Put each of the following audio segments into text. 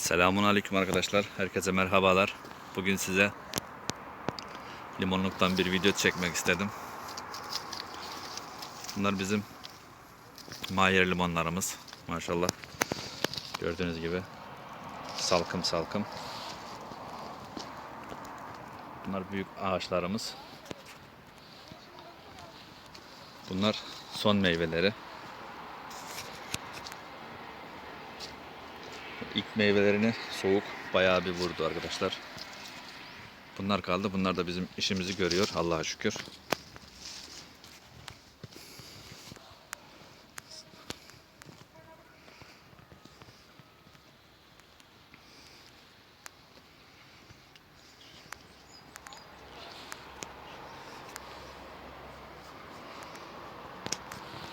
Selamun Aleyküm arkadaşlar. Herkese merhabalar. Bugün size limonluktan bir video çekmek istedim. Bunlar bizim Mayer limonlarımız. Maşallah. Gördüğünüz gibi salkım salkım. Bunlar büyük ağaçlarımız. Bunlar son meyveleri. İlk meyvelerini soğuk bayağı bir vurdu arkadaşlar. Bunlar kaldı. Bunlar da bizim işimizi görüyor. Allah'a şükür.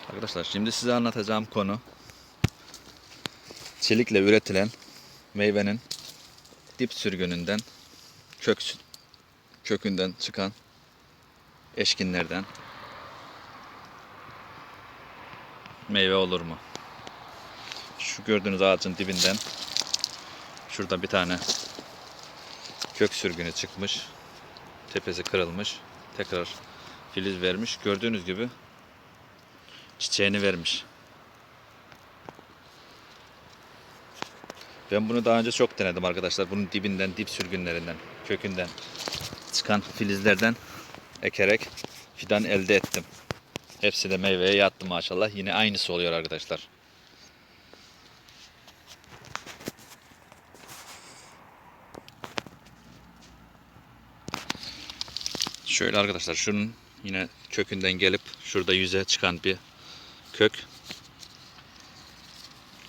Arkadaşlar şimdi size anlatacağım konu çelikle üretilen meyvenin dip sürgününden kök kökünden çıkan eşkinlerden meyve olur mu? Şu gördüğünüz ağacın dibinden şurada bir tane kök sürgünü çıkmış. Tepesi kırılmış. Tekrar filiz vermiş. Gördüğünüz gibi çiçeğini vermiş. Ben bunu daha önce çok denedim arkadaşlar. Bunun dibinden, dip sürgünlerinden, kökünden çıkan filizlerden ekerek fidan elde ettim. Hepsi de meyveye yattı maşallah. Yine aynısı oluyor arkadaşlar. Şöyle arkadaşlar şunun yine kökünden gelip şurada yüze çıkan bir kök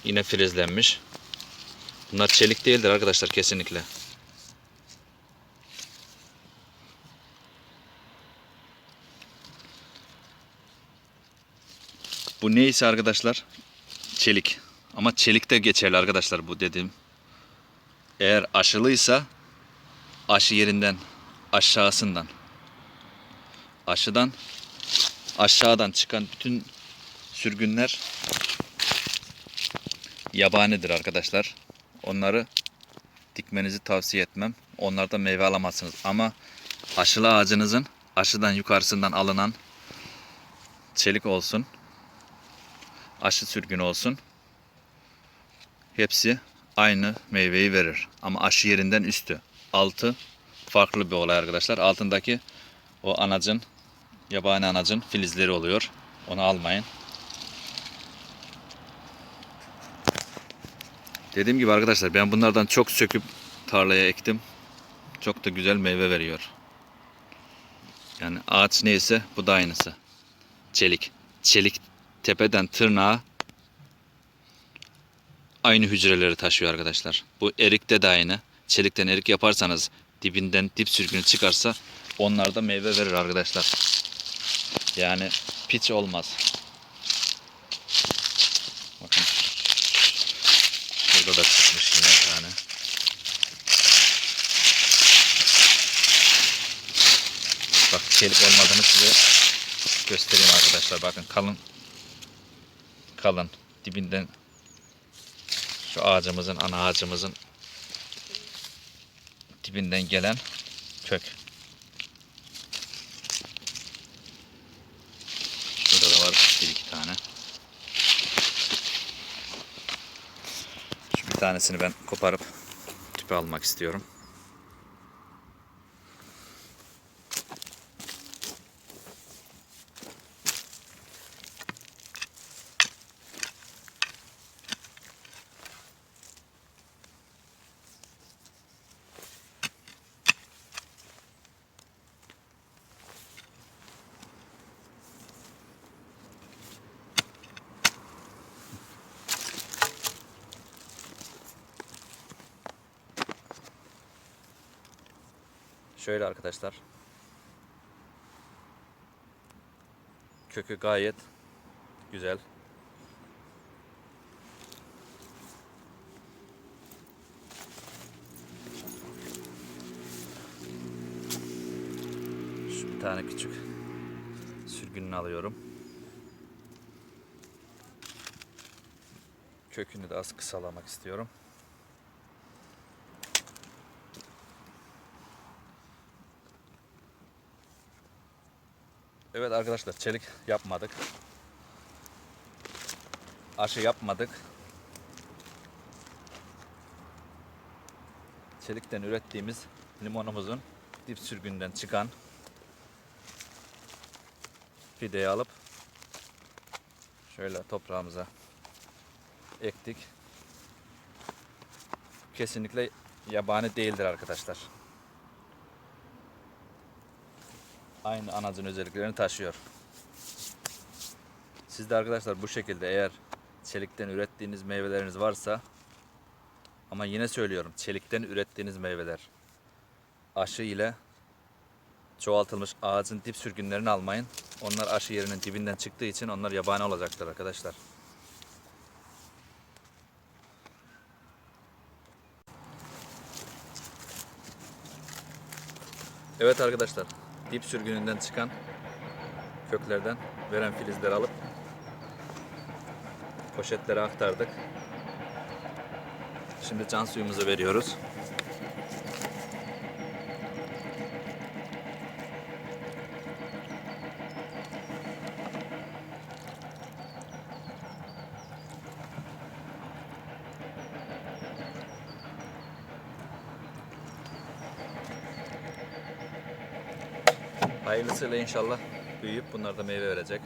yine filizlenmiş. Bunlar çelik değildir arkadaşlar kesinlikle. Bu neyse arkadaşlar çelik. Ama çelik de geçerli arkadaşlar bu dediğim. Eğer aşılıysa aşı yerinden aşağısından aşıdan aşağıdan çıkan bütün sürgünler yabanidir arkadaşlar. Onları dikmenizi tavsiye etmem. Onlardan meyve alamazsınız. Ama aşılı ağacınızın aşıdan yukarısından alınan çelik olsun, aşı sürgün olsun. Hepsi aynı meyveyi verir. Ama aşı yerinden üstü. Altı farklı bir olay arkadaşlar. Altındaki o anacın, yabani anacın filizleri oluyor. Onu almayın. Dediğim gibi arkadaşlar ben bunlardan çok söküp tarlaya ektim. Çok da güzel meyve veriyor. Yani ağaç neyse bu da aynısı. Çelik. Çelik tepeden tırnağa aynı hücreleri taşıyor arkadaşlar. Bu erikte de aynı. Çelikten erik yaparsanız dibinden dip sürgünü çıkarsa onlar da meyve verir arkadaşlar. Yani piç olmaz. Bakın Burada da çıkmış yine bir tane. Bak çelik olmadığını size göstereyim arkadaşlar. Bakın kalın kalın dibinden şu ağacımızın ana ağacımızın dibinden gelen kök. Şurada da var bir iki tane. Şu bir tanesini ben koparıp tüpe almak istiyorum. Şöyle arkadaşlar. Kökü gayet güzel. Şu bir tane küçük sürgününü alıyorum. Kökünü de az kısalamak istiyorum. Evet arkadaşlar çelik yapmadık. Aşı yapmadık. Çelikten ürettiğimiz limonumuzun dip sürgünden çıkan fideyi alıp şöyle toprağımıza ektik. Kesinlikle yabani değildir arkadaşlar. Aynı anacın özelliklerini taşıyor. Siz de arkadaşlar bu şekilde eğer çelikten ürettiğiniz meyveleriniz varsa ama yine söylüyorum çelikten ürettiğiniz meyveler aşı ile çoğaltılmış ağacın dip sürgünlerini almayın. Onlar aşı yerinin dibinden çıktığı için onlar yabani olacaktır arkadaşlar. Evet arkadaşlar, dip sürgününden çıkan köklerden veren filizleri alıp poşetlere aktardık. Şimdi can suyumuzu veriyoruz. Hayırlısıyla inşallah büyüyüp bunlar da meyve verecek.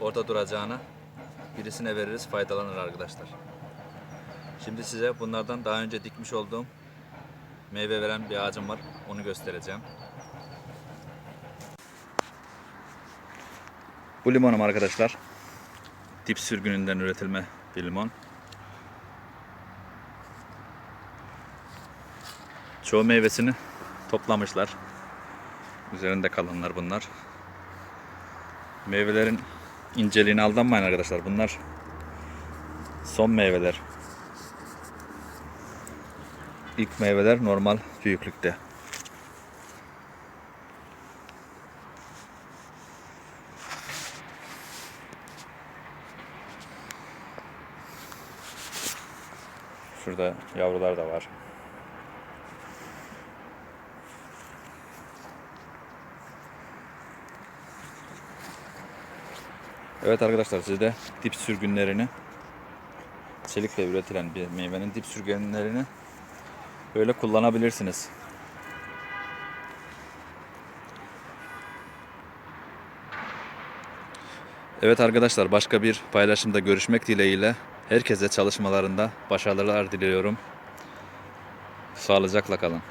Orada duracağına birisine veririz faydalanır arkadaşlar. Şimdi size bunlardan daha önce dikmiş olduğum meyve veren bir ağacım var. Onu göstereceğim. Bu limonum arkadaşlar. Dip sürgününden üretilme bir limon. Çoğu meyvesini toplamışlar. Üzerinde kalanlar bunlar. Meyvelerin inceliğine aldanmayın arkadaşlar. Bunlar son meyveler. İlk meyveler normal büyüklükte. Şurada yavrular da var. Evet arkadaşlar siz de dip sürgünlerini çelikle üretilen bir meyvenin dip sürgünlerini böyle kullanabilirsiniz. Evet arkadaşlar başka bir paylaşımda görüşmek dileğiyle herkese çalışmalarında başarılar diliyorum. Sağlıcakla kalın.